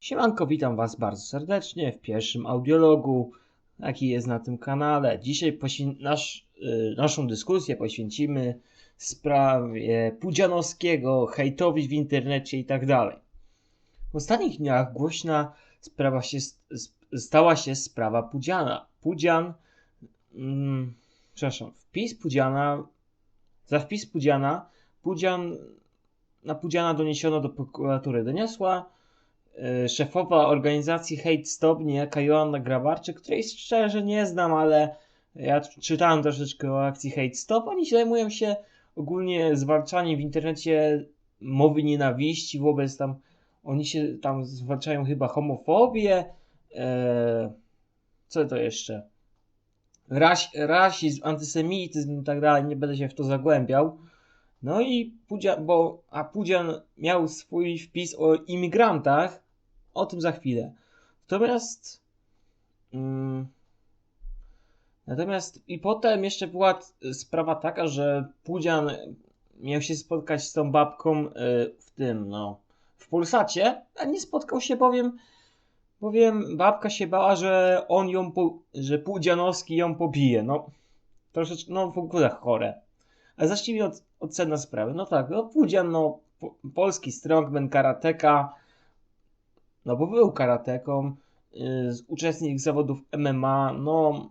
Siemanko, witam Was bardzo serdecznie w pierwszym audiologu, jaki jest na tym kanale. Dzisiaj nasz, y, naszą dyskusję poświęcimy sprawie Pudzianowskiego, hejtowi w internecie i tak dalej. W ostatnich dniach głośna sprawa się, stała się sprawa Pudziana. Pudzian, mm, przepraszam, wpis Pudziana, za wpis Pudziana, Pudzian, na Pudziana doniesiono do prokuratury. Doniosła y, szefowa organizacji Hate Stop, niejaka Joanna Grabarczyk, której szczerze nie znam, ale ja czytałem troszeczkę o akcji Hate Stop. Oni zajmują się ogólnie zwalczaniem w internecie mowy nienawiści wobec tam, oni się tam zwalczają chyba homofobię, e, co to jeszcze? Ras, rasizm, antysemityzm i tak dalej, nie będę się w to zagłębiał. No i Pudzian, bo, a Pudzian miał swój wpis o imigrantach, o tym za chwilę. Natomiast. Mm, natomiast i potem jeszcze była sprawa taka, że Pudzian miał się spotkać z tą babką y, w tym, no, w Polsacie, a nie spotkał się, bowiem, bowiem babka się bała, że on ją, po, że Pudzianowski ją pobije. No, troszeczkę, no w ogóle chore. Ale zacznijmy od, od sedna sprawy. No tak, no Pudzian, no, po, polski strongman, karateka, no bo był karateką, yy, uczestnik zawodów MMA, no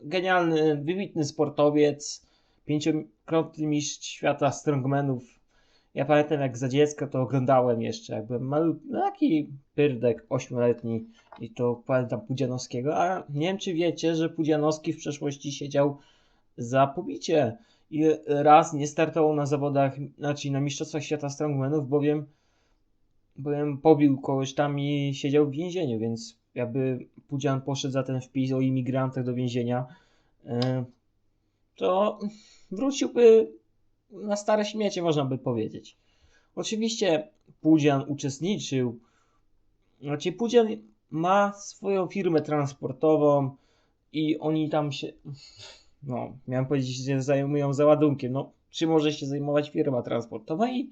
genialny, wybitny sportowiec, pięciokrotny mistrz świata strongmanów. Ja pamiętam jak za dziecka to oglądałem jeszcze, jak byłem no taki pyrdek ośmioletni i to pamiętam Pudzianowskiego, a nie wiem czy wiecie, że Pudzianowski w przeszłości siedział za pobicie i raz nie startował na zawodach, znaczy na mistrzostwach świata strongmanów, bowiem bowiem pobił kogoś tam i siedział w więzieniu, więc jakby Pudzian poszedł za ten wpis o imigrantach do więzienia, e, to wróciłby na stare śmiecie, można by powiedzieć. Oczywiście Pudzian uczestniczył, znaczy Pudzian ma swoją firmę transportową i oni tam się, no, miałem powiedzieć, że zajmują załadunkiem, no, czy może się zajmować firma transportowa i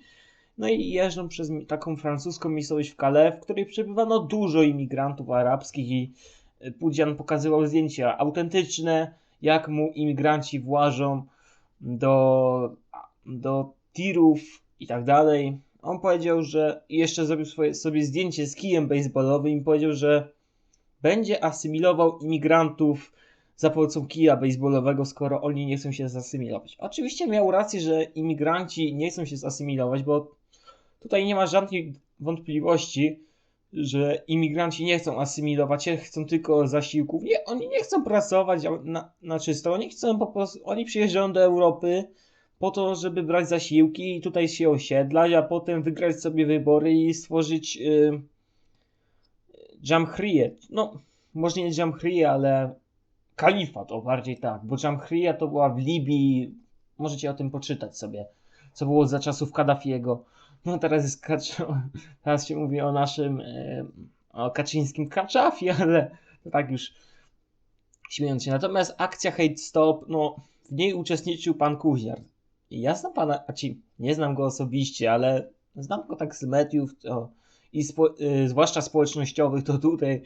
no i jeżdżą przez taką francuską miejscowość w Calais, w której przebywano dużo imigrantów arabskich i y, Pudzian pokazywał zdjęcia autentyczne, jak mu imigranci włażą do, do tirów i tak dalej. On powiedział, że jeszcze zrobił swoje, sobie zdjęcie z kijem baseballowym i powiedział, że będzie asymilował imigrantów za pomocą kija baseballowego, skoro oni nie chcą się zasymilować. Oczywiście miał rację, że imigranci nie chcą się zasymilować, bo tutaj nie ma żadnej wątpliwości, że imigranci nie chcą asymilować się, chcą tylko zasiłków. Nie, oni nie chcą pracować na, na czysto, oni chcą po prostu, oni przyjeżdżają do Europy po to, żeby brać zasiłki i tutaj się osiedlać, a potem wygrać sobie wybory i stworzyć yy, Jamhrię. No, może nie Jamhrię, ale kalifat, o bardziej tak, bo Jamhriya to była w Libii, możecie o tym poczytać sobie, co było za czasów Kaddafiego. No teraz jest Kacz... teraz się mówi o naszym, e, o Kaczyńskim Kaczafi, ale to tak już śmiejąc się. Natomiast akcja Hate Stop, no w niej uczestniczył pan Kuźniar. Ja znam pana, znaczy nie znam go osobiście, ale znam go tak z mediów, to, i spo, y, zwłaszcza społecznościowych, to tutaj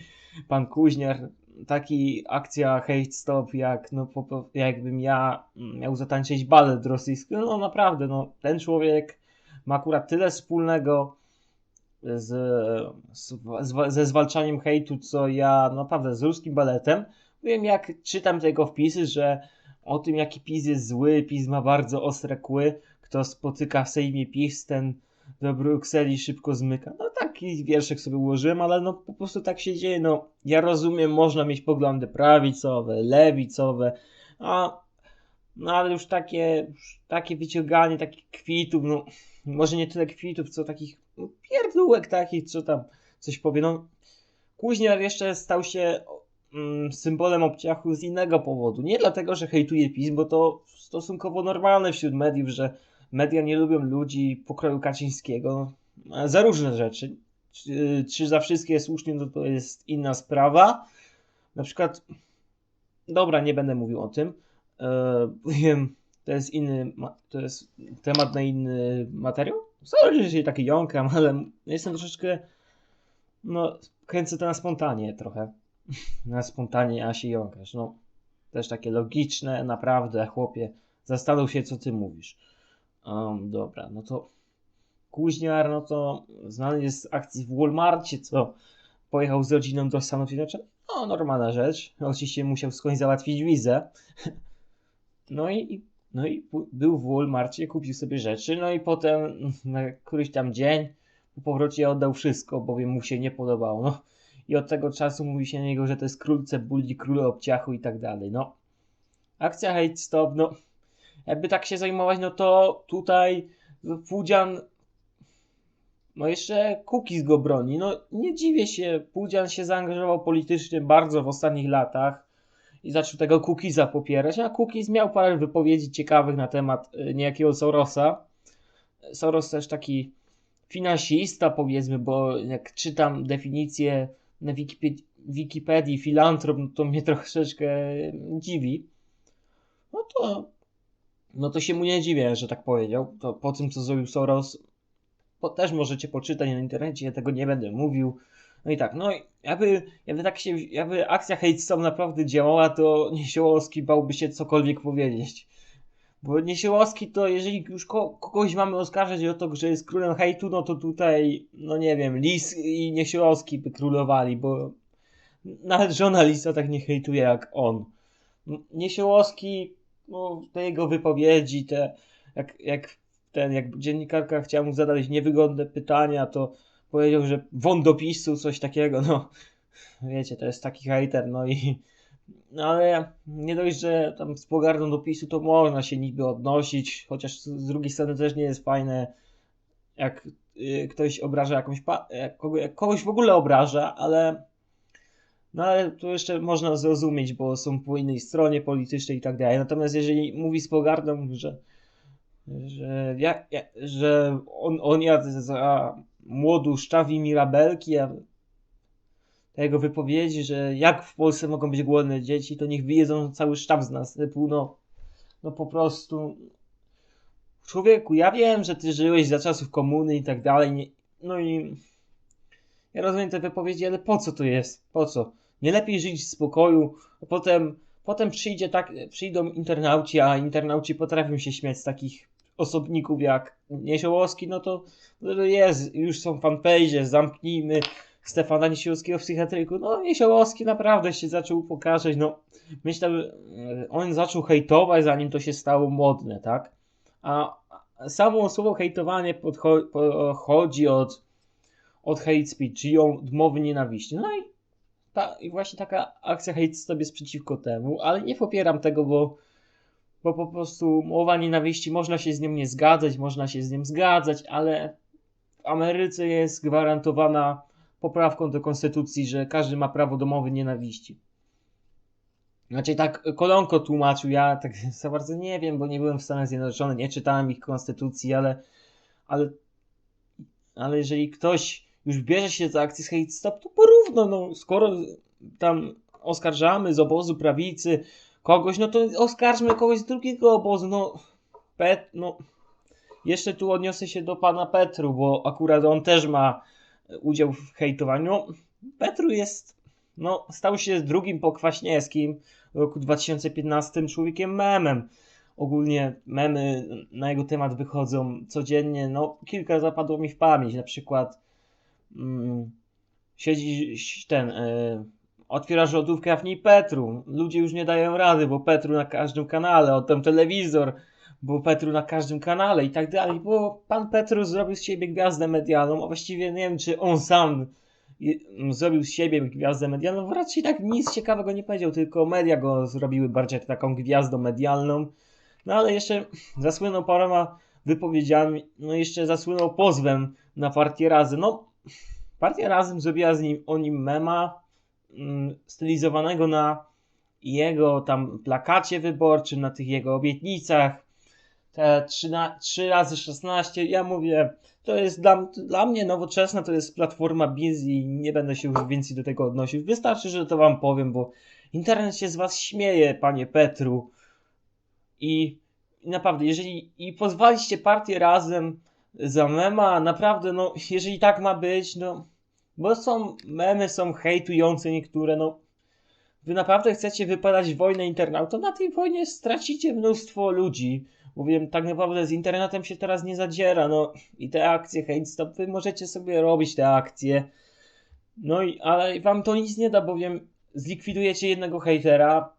pan Kuźniar, taki akcja Hate Stop, jak no po, jakbym ja mm, miał zatańczyć balet rosyjski, no naprawdę, no ten człowiek ma akurat tyle wspólnego z, z, z, ze zwalczaniem hejtu, co ja naprawdę z ruskim baletem. Wiem, jak czytam te jego wpisy, że o tym, jaki PiS jest zły, PiS ma bardzo ostre kły, kto spotyka w Sejmie PiS, ten do Brukseli szybko zmyka. No taki wierszek sobie ułożyłem, ale no po prostu tak się dzieje. No ja rozumiem, można mieć poglądy prawicowe, lewicowe, a no ale już takie, już takie wyciąganie takich kwitów, no może nie tyle kwitów, co takich no, pierdółek takich, co tam coś powie. No Kuźniar jeszcze stał się symbolem obciachu z innego powodu. Nie dlatego, że hejtuje PiS, bo to stosunkowo normalne wśród mediów, że media nie lubią ludzi pokroju Kaczyńskiego za różne rzeczy. czy, czy za wszystkie słusznie, no to jest inna sprawa. Na przykład, dobra, nie będę mówił o tym. E, wiem, to jest inny, to jest temat na inny materiał. Sorry, że się taki jąkam, ale jestem troszeczkę, no, kręcę to na spontanie trochę. Na spontanie, a się jąkasz. No, też takie logiczne, naprawdę, chłopie. Zastanów się, co ty mówisz. Um, dobra, no to Kuźniar, no to znany jest z akcji w Walmartie, co pojechał z rodziną do Stanów Zjednoczonych. No, normalna rzecz. Oczywiście musiał skądś załatwić wizę. No i, no i był w Walmartie, kupił sobie rzeczy, no i potem na któryś tam dzień po powrocie oddał wszystko, bowiem mu się nie podobało. No. I od tego czasu mówi się na niego, że to jest król cebuli, król obciachu i tak dalej. No. Akcja Hate Stop, no jakby tak się zajmować, no to tutaj Pudzian no jeszcze Kukiz go broni. No nie dziwię się, Pudzian się zaangażował politycznie bardzo w ostatnich latach i zaczął tego Kukiza popierać, a Kukiz miał parę wypowiedzi ciekawych na temat y, niejakiego Sorosa. Soros też taki finansista powiedzmy, bo jak czytam definicję na Wikipedii, Wikipedii filantrop, no to mnie troszeczkę dziwi. No to no to się mu nie dziwię, że tak powiedział. To po tym, co zrobił Soros, bo też możecie poczytać na internecie, ja tego nie będę mówił. No i tak, no jakby, jakby tak się, jakby akcja Hate naprawdę działała, to Niesiołowski bałby się cokolwiek powiedzieć. Bo Niesiołowski to jeżeli już ko kogoś mamy oskarżać o to, że jest królem hejtu, no to tutaj, no nie wiem, Lis i Niesiołowski by królowali, bo nawet żona Lisa tak nie hejtuje jak on. Niesiołowski no, te jego wypowiedzi, te, jak, jak ten, jak dziennikarka chciała mu zadać niewygodne pytania, to powiedział, że won do PiSu, coś takiego, no wiecie, to jest taki hater, no i no ale nie dość, że tam z pogardą do PiSu to można się niby odnosić, chociaż z drugiej strony też nie jest fajne, jak y, ktoś obraża jakąś, pa- jak, kogo, jak kogoś w ogóle obraża, ale no ale tu jeszcze można zrozumieć, bo są po innej stronie politycznej i tak dalej. Natomiast jeżeli mówi z pogardą, że, że, ja, ja, że on, on jadł za młodu szczawi mirabelki, a te jego wypowiedzi, że jak w Polsce mogą być głodne dzieci, to niech wyjedzą cały sztab z nas. No, no po prostu człowieku, ja wiem, że ty żyłeś za czasów komuny i tak dalej, no i ja rozumiem te wypowiedzi, ale po co to jest? Po co? Nie lepiej żyć w spokoju, a potem, potem przyjdzie tak, przyjdą internauci, a internauci potrafią się śmiać z takich osobników jak Niesiołowski, no to, no jest, już są fanpage, zamknijmy Stefana Niesiołowskiego w psychiatryku. No Niesiołowski naprawdę się zaczął pokazać, no myślę, on zaczął hejtować zanim to się stało modne, tak? A samo słowo hejtowanie pochodzi od, od hate speech, czyli od mowy nienawiści. No i ta, i właśnie taka akcja hate stop jest przeciwko temu, ale nie popieram tego, bo, bo po prostu mowa nienawiści, można się z nią nie zgadzać, można się z nią zgadzać, ale w Ameryce jest gwarantowana poprawką do konstytucji, że każdy ma prawo do mowy nienawiści. Znaczy tak Kolonko tłumaczył, ja tak za bardzo nie wiem, bo nie byłem w Stanach Zjednoczonych, nie czytałem ich konstytucji, ale, ale, ale jeżeli ktoś już bierze się za akcję hate stop, to porówno, no, skoro tam oskarżamy z obozu prawicy kogoś, no to oskarżmy kogoś z drugiego obozu, no, Pet, no, jeszcze tu odniosę się do pana Petru, bo akurat on też ma udział w hejtowaniu. Petru jest, no, stał się drugim po Kwaśniewskim w roku 2015 człowiekiem memem. Ogólnie memy na jego temat wychodzą codziennie, no, kilka zapadło mi w pamięć, na przykład mm, siedzi ten, y, otwiera rzodówkę, a w niej Petru. Ludzie już nie dają rady, bo Petru na każdym kanale, oddam telewizor, bo Petru na każdym kanale i tak dalej, bo pan Petru zrobił z siebie gwiazdę medialną, a właściwie nie wiem, czy on sam zrobił z siebie gwiazdę medialną, bo raczej tak nic ciekawego nie powiedział, tylko media go zrobiły bardziej taką gwiazdą medialną. No ale jeszcze zasłynął paroma wypowiedziami, no jeszcze zasłynął pozwem na partię Razy. No, partia Razem zrobiła z nim, o nim mema mm, stylizowanego na jego tam plakacie wyborczym, na tych jego obietnicach. Te 3, na, 3 razy 16, ja mówię, to jest dla, dla mnie nowoczesna, to jest platforma Biz i nie będę się już więcej do tego odnosił. Wystarczy, że to wam powiem, bo internet się z was śmieje, panie Petru. I, i naprawdę, jeżeli i pozwaliście partię razem za mema, naprawdę, no, jeżeli tak ma być, no, bo są memy, są hejtujące niektóre, no, wy naprawdę chcecie wypadać wojnę internautów, na tej wojnie stracicie mnóstwo ludzi. Mówię, tak naprawdę z internetem się teraz nie zadziera, no i te akcje hate stop, wy możecie sobie robić te akcje, no i, ale wam to nic nie da, bowiem zlikwidujecie jednego hejtera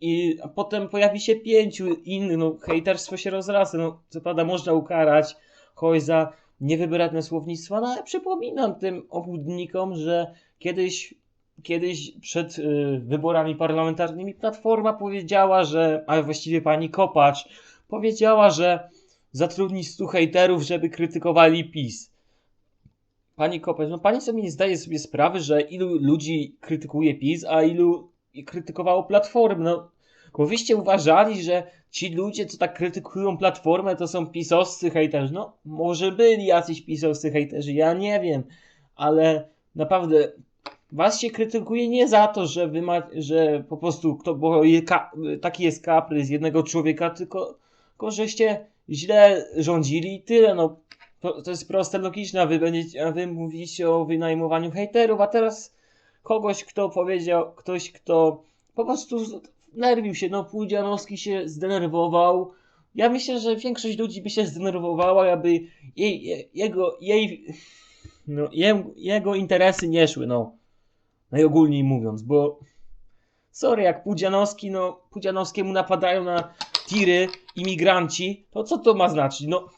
i potem pojawi się pięciu innych, no hejterstwo się rozrasta, no co prawda można ukarać kogoś za niewybredne słownictwo, no ale przypominam tym obłudnikom, że kiedyś kiedyś przed y, wyborami parlamentarnymi Platforma powiedziała, że, a właściwie pani Kopacz powiedziała, że zatrudni 100 hejterów, żeby krytykowali PiS. Pani Kopacz, no pani sobie nie zdaje sobie sprawy, że ilu ludzi krytykuje PiS, a ilu krytykowało Platformę. No, bo wyście uważali, że ci ludzie, co tak krytykują Platformę, to są pisowscy hejterzy. No, może byli jacyś pisowscy hejterzy, ja nie wiem, ale naprawdę Was się krytykuje nie za to, że wy ma, że po prostu kto, bo je, taki jest kaprys jednego człowieka, tylko, tylko żeście źle rządzili i tyle, no. To, jest proste, logiczne, wy, będziecie, wy mówicie o wynajmowaniu hejterów, a teraz kogoś, kto powiedział, ktoś, kto po prostu nerwił się, no Pudzianowski się zdenerwował. Ja myślę, że większość ludzi by się zdenerwowała, aby jej, je- jego, jej, no, je, jego interesy nie szły, no najogólniej mówiąc, bo sorry, jak Pudzianowski, no Pudzianowskiemu napadają na tiry imigranci, to co to ma znaczyć? No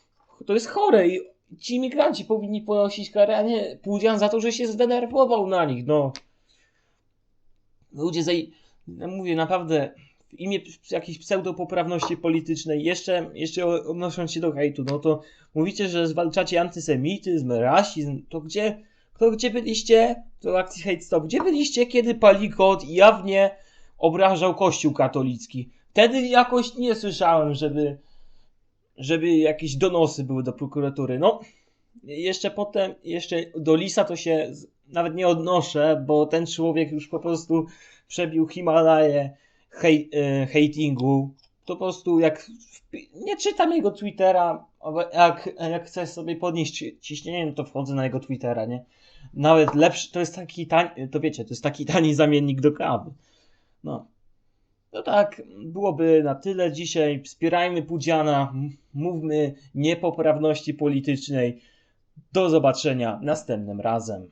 to jest chore i ci imigranci powinni ponosić karę, a nie Pudzian za to, że się zdenerwował na nich, no. Ludzie zaj... Mówię, naprawdę w imię jakiejś pseudopoprawności politycznej, jeszcze, jeszcze odnosząc się do hejtu, no to mówicie, że zwalczacie antysemityzm, rasizm, to gdzie, to gdzie byliście, to akcji hate stop, gdzie byliście, kiedy Palikot jawnie obrażał kościół katolicki? Wtedy jakoś nie słyszałem, żeby, żeby jakieś donosy były do prokuratury. No, jeszcze potem, jeszcze do Lisa to się nawet nie odnoszę, bo ten człowiek już po prostu przebił Himalaję hej, e, hatingu. To po prostu jak nie czytam jego Twittera, jak, jak chcę sobie podnieść ci- ciśnienie, no to wchodzę na jego Twittera, nie? Nawet lepszy, to jest taki tani, to wiecie, to jest taki tani zamiennik do kawy. No. To tak, byłoby na tyle dzisiaj. Wspierajmy Pudziana, mówmy niepoprawności politycznej. Do zobaczenia następnym razem.